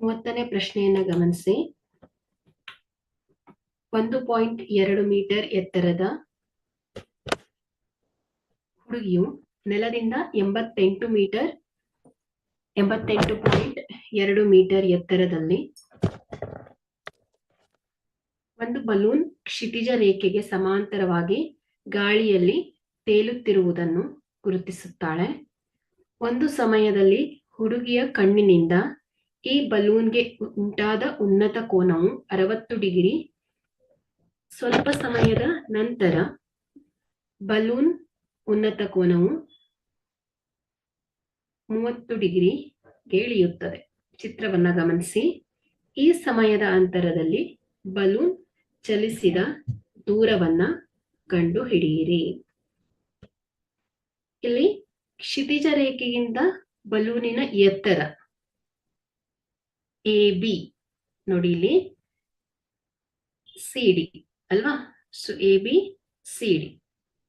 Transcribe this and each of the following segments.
ಮೂವತ್ತನೇ ಪ್ರಶ್ನೆಯನ್ನ ಗಮನಿಸಿ. ಒಂದು ಪಾಯಿಂಟ್ ಎರಡು ಮೀಟರ್ ಎತ್ತರದ ಹುಡುಗಿಯು ನೆಲದಿಂದ ಎಂಬತ್ತೆಂಟು ಮೀಟರ್, ಎಂಬತ್ತೆಂಟು ಪಾಯಿಂಟ್ ಎರಡು ಮೀಟರ್ ಎತ್ತರದಲ್ಲಿ ಒಂದು ಬಲೂನ್ ಕ್ಷಿತಿಜ ರೇಖೆಗೆ ಸಮಾಂತರವಾಗಿ ಗಾಳಿಯಲ್ಲಿ ತೇಲುತ್ತಿರುವುದನ್ನು ಗುರುತಿಸುತ್ತಾಳೆ. ಒಂದು ಸಮಯದಲ್ಲಿ ಹುಡುಗಿಯ ಕಣ್ಣಿನಿಂದ ಈ ಬಲೂನ್ಗೆ ಉಂಟಾದ ಉನ್ನತ ಕೋನವು ಅರವತ್ತು ಡಿಗ್ರಿ. ಸ್ವಲ್ಪ ಸಮಯದ ನಂತರ ಬಲೂನ್ ಉನ್ನತ ಕೋನವು ಮೂವತ್ತು ಡಿಗ್ರಿ ಇಳಿಯುತ್ತದೆ ಚಿತ್ರವನ್ನ ಗಮನಿಸಿ. ಈ ಸಮಯದ ಅಂತರದಲ್ಲಿ ಬಲೂನ್ ಚಲಿಸಿದ ದೂರವನ್ನ ಕಂಡು ಹಿಡಿಯಿರಿ. ಇಲ್ಲಿ ಕ್ಷಿತಿಜ ರೇಖೆಯಿಂದ ಬಲೂನಿನ ಎತ್ತರ ಎ ಬಿ ನೋಡಿ ಇಲ್ಲಿ. ಸಿ ಡಿ ಅಲ್ವಾ? So A B C D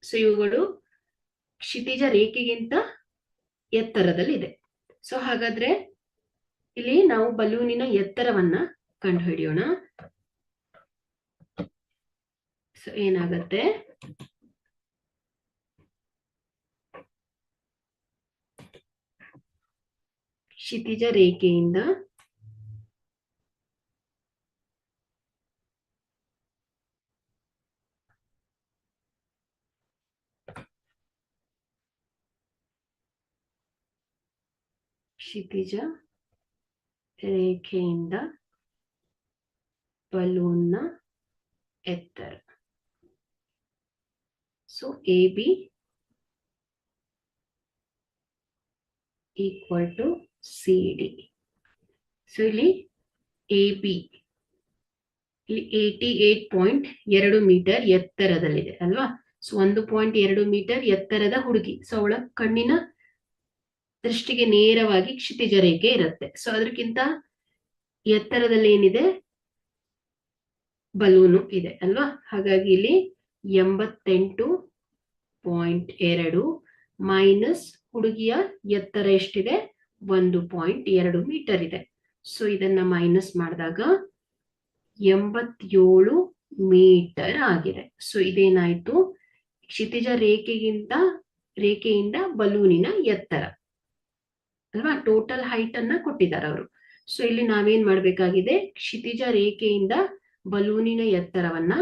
so ಇವುಗಳು ಕ್ಷಿತಿಜ ರೇಖೆಗಿಂತ ಎತ್ತರದಲ್ಲಿದೆ. ಸೊ ಹಾಗಾದ್ರೆ ಇಲ್ಲಿ ನಾವು ಬಲೂನಿನ ಎತ್ತರವನ್ನ ಕಂಡು ಹಿಡಿಯೋಣ ಸೊ ಏನಾಗತ್ತೆ? ಕ್ಷಿತಿಜ ರೇಖೆಯಿಂದ ಕ್ಷಿತಿಜ ರೇಖೆಯಿಂದ ಬಲೂನ್ನ ಎತ್ತರ. So A B equal to C D so ಇಲ್ಲಿ ಎ ಬಿ ಇಲ್ಲಿ ಏಟಿ ಏಟ್ ಪಾಯಿಂಟ್ ಎರಡು ಮೀಟರ್ ಎತ್ತರದಲ್ಲಿದೆ, ಅಲ್ವಾ? ಸೊ ಒಂದು ಪಾಯಿಂಟ್ ಎರಡು ಮೀಟರ್ ಎತ್ತರದ ಹುಡುಗಿ ಸೊ ಅವಳ ಕಣ್ಣಿನ ದೃಷ್ಟಿಗೆ ನೇರವಾಗಿ ಕ್ಷಿತಿಜ ರೇಖೆ ಇರುತ್ತೆ. ಸೊ ಅದಕ್ಕಿಂತ ಎತ್ತರದಲ್ಲಿ ಏನಿದೆ? ಬಲೂನು ಇದೆ ಅಲ್ವಾ? ಹಾಗಾಗಿ ಇಲ್ಲಿ ಎಂಬತ್ತೆಂಟು ಪಾಯಿಂಟ್ ಎರಡು ಮೈನಸ್ ಹುಡುಗಿಯ ಎತ್ತರ ಎಷ್ಟಿದೆ? ಒಂದು ಪಾಯಿಂಟ್ ಎರಡು ಮೀಟರ್ ಇದೆ. ಸೊ ಇದನ್ನ ಮೈನಸ್ ಮಾಡಿದಾಗ ಎಂಬತ್ತೇಳು ಮೀಟರ್ ಆಗಿದೆ. ಸೊ ಇದೇನಾಯ್ತು? ಕ್ಷಿತಿಜ ರೇಖೆಗಿಂತ, ರೇಖೆಯಿಂದ ಬಲೂನಿನ ಎತ್ತರ. ಅಲ್ವಾ? ಟೋಟಲ್ ಹೈಟ್ ಅನ್ನ ಕೊಟ್ಟಿದ್ದಾರೆ ಅವರು. ಸೊ ಇಲ್ಲಿ ನಾವೇನ್ ಮಾಡ್ಬೇಕಾಗಿದೆ? ಕ್ಷಿತಿಜ ರೇಖೆಯಿಂದ ಬಲೂನಿನ ಎತ್ತರವನ್ನ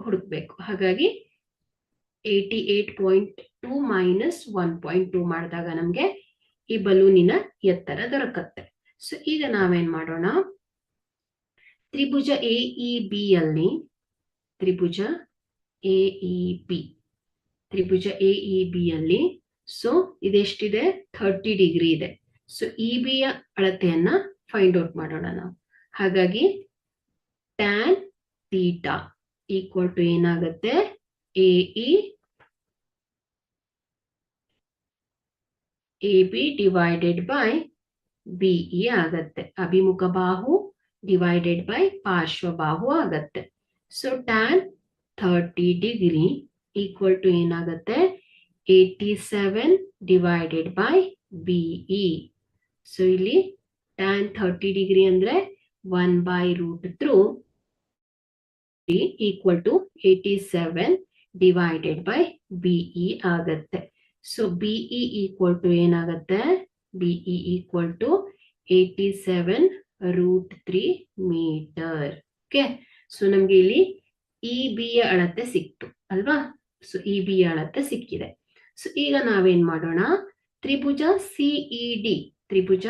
ಹುಡುಕ್ಬೇಕು. ಹಾಗಾಗಿ eighty eight point two minus one point two ಮಾಡಿದಾಗ ನಮ್ಗೆ ಈ ಬಲೂನಿನ ಎತ್ತರ ದೊರಕತ್ತೆ. ಸೊ ಈಗ ನಾವೇನ್ ಮಾಡೋಣ? ತ್ರಿಭುಜ ಎ ಇ ಬಿ ಅಲ್ಲಿ, ತ್ರಿಭುಜ ಎ ಇ ಬಿ ತ್ರಿಭುಜ ಎ ಇ ಬಿ ಅಲ್ಲಿ ಸೊ ಇದೆಷ್ಟಿದೆ? ಥರ್ಟಿ ಡಿಗ್ರಿ ಇದೆ. ಸೊ ಇ ಯ ಅಳತೆಯನ್ನ ಫೈಂಡ್ ಔಟ್ ಮಾಡೋಣ ನಾವು. ಹಾಗಾಗಿ ಟ್ಯಾನ್ ತೀಟಾ ಈಕ್ವಲ್ ಟು ಏನಾಗುತ್ತೆ? A E A B divided by B E ಆಗತ್ತೆ. ಅಭಿಮುಖ ಬಾಹು ಡಿವೈಡೆಡ್ ಬೈ ಪಾರ್ಶ್ವಬಾಹು ಆಗತ್ತೆ. So tan thirty degree equal to ಏನಾಗುತ್ತೆ? Eighty seven divided by B E so ಇಲ್ಲಿ ಟ್ಯಾನ್ ಥರ್ಟಿ ಡಿಗ್ರಿ ಅಂದ್ರೆ one by root three equal to eighty seven divided by B E ಆಗತ್ತೆ. So B E equal to ಏನಾಗತ್ತೆ? B E equal to eighty seven root three meter okay so ನಮ್ಗೆ ಇಲ್ಲಿ E B ಯ ಅಳತೆ ಸಿಕ್ತು, ಅಲ್ವಾ? So E B ಅಳತೆ ಸಿಕ್ಕಿದೆ. ಸೊ ಈಗ ನಾವೇನ್ ಮಾಡೋಣ? ತ್ರಿಭುಜ ಸಿಇ ಡಿ ತ್ರಿಭುಜ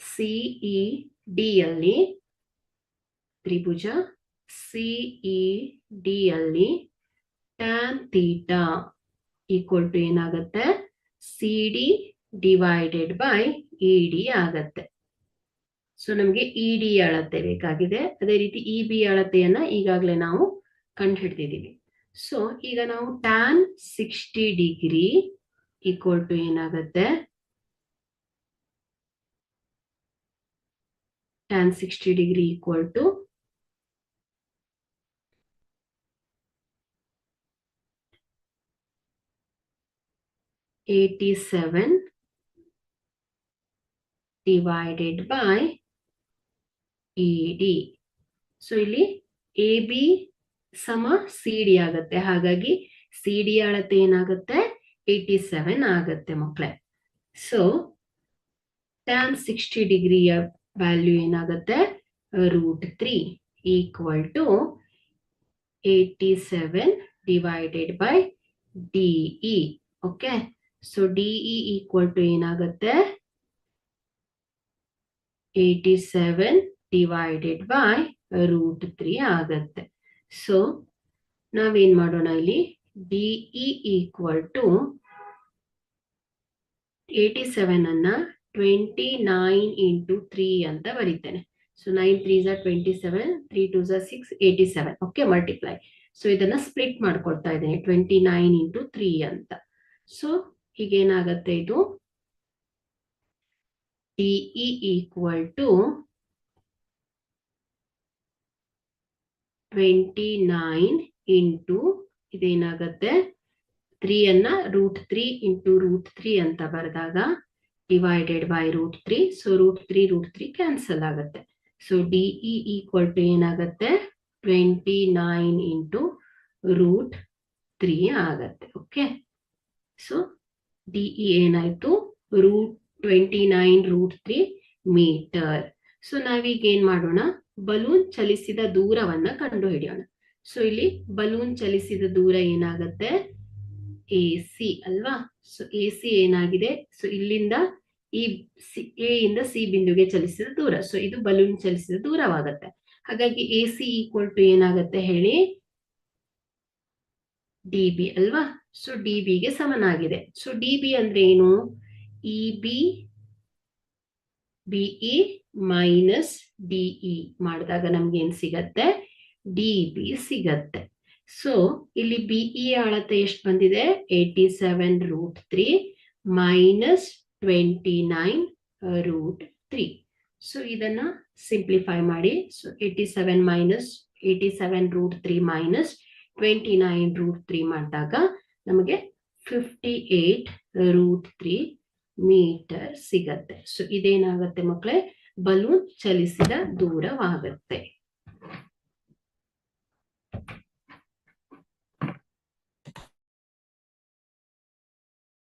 ಸಿಇ ಡಿ ಅಲ್ಲಿ, ತ್ರಿಭುಜ ಸಿಇ ಡಿ ಅಲ್ಲಿ ಟ್ಯಾನ್ ತೀಟಾ ಈಕ್ವಲ್ ಟು ಏನಾಗುತ್ತೆ? C D divided by E D ಆಗತ್ತೆ. ಸೊ ನಮಗೆ ಇ ಡಿ ಅಳತೆ ಬೇಕಾಗಿದೆ. ಅದೇ ರೀತಿ ಇ ಬಿ ಅಳತೆಯನ್ನ ಈಗಾಗಲೇ ನಾವು ಕಂಡು ಹಿಡ್ದಿದೀವಿ ಸೊ ಈಗ ನಾವು tan sixty degree equal to ಏನಾಗುತ್ತೆ? Tan sixty degree equal to eighty seven divided by A D so ಇಲ್ಲಿ ಎ ಬಿ ಸಮ ಸಿ ಡಿ ಆಗತ್ತೆ. ಹಾಗಾಗಿ ಸಿ ಡಿ ಅಳತೆ ಏನಾಗುತ್ತೆ? ಏಯ್ಟಿ ಸೆವೆನ್ ಆಗತ್ತೆ ಮಕ್ಕಳೇ ಸೊ ಟ್ಯಾನ್ ಸಿಕ್ಸ್ಟಿ ಡಿಗ್ರಿಯ ವ್ಯಾಲ್ಯೂ ಏನಾಗುತ್ತೆ? Root three equal to eighty seven divided by D E okay so D E equal to ಏನಾಗುತ್ತೆ? Eighty seven divided by root three ಆಗತ್ತೆ. ಸೊ ನಾವೇನ್ ಮಾಡೋಣ ಇಲ್ಲಿ? D E equal to eighty seven ಅನ್ನ twenty nine into three ಅಂತ ಬರೀತೇನೆ. So nine three ಝಾ twenty seven three two Jha six eighty seven okay multiply so ಇದನ್ನ ಸ್ಪ್ಲಿಟ್ ಮಾಡ್ಕೊಳ್ತಾ ಇದ್ದೇನೆ ಟ್ವೆಂಟಿ ನೈನ್ ಇಂಟು ತ್ರೀ ಅಂತ. ಸೊ ಹೀಗೇನಾಗತ್ತೆ ಇದು? D E equal to twenty nine into ಇದೇನಾಗತ್ತೆ? Three ಅನ್ನ root three into root three ಅಂತ ಬರೆದಾಗ divided by root three so root three root three cancel ಆಗುತ್ತೆ. So D E equal to ಏನಾಗತ್ತೆ? Twenty nine into root three ಆಗತ್ತೆ okay so D E ಏನಾಯ್ತು? Root twenty nine root three meter so ನಾವೀಗ ಏನ್ ಮಾಡೋಣ? Balloon ಚಲಿಸಿದ ದೂರವನ್ನ ಕಂಡು ಹಿಡಿಯೋಣ so ಇಲ್ಲಿ balloon ಚಲಿಸಿದ ದೂರ ಏನಾಗತ್ತೆ? ಎ ಸಿ ಅಲ್ವಾ? ಸೊ ಎ ಸಿ ಏನಾಗಿದೆ? ಸೊ ಇಲ್ಲಿಂದ ಈ ಎ ಇಂದ ಸಿ ಬಿಂದುಗೆ ಚಲಿಸಿದ ದೂರ. ಸೊ ಇದು ಬಲೂನ್ ಚಲಿಸಿದ ದೂರವಾಗತ್ತೆ. ಹಾಗಾಗಿ ಎ ಸಿ ಈಕ್ವಲ್ ಟು ಏನಾಗತ್ತೆ ಹೇಳಿ? ಡಿ ಬಿ ಅಲ್ವಾ? ಸೊ ಡಿ ಬಿಗೆ ಸಮನಾಗಿದೆ. ಸೊ ಡಿ ಬಿ ಅಂದ್ರೆ ಏನು? E B B E minus D E ಮಾಡಿದಾಗ ನಮ್ಗೆ ಏನ್ ಸಿಗತ್ತೆ? ಡಿ ಬಿ ಸಿಗತ್ತೆ. ಸೊ ಇಲ್ಲಿ ಬಿಇ ಅಳತೆ ಎಷ್ಟು ಬಂದಿದೆ? Eighty seven root three minus twenty nine root three so ಇದನ್ನ ಸಿಂಪ್ಲಿಫೈ ಮಾಡಿ. So eighty seven minus eighty seven root three minus twenty nine root three ಮಾಡಿದಾಗ ನಮಗೆ fifty eight root three meter ಸಿಗತ್ತೆ. So ಇದೇನಾಗತ್ತೆ ಮಕ್ಕಳೇ ಬಲೂನ್ ಚಲಿಸಿದ ದೂರವಾಗತ್ತೆ.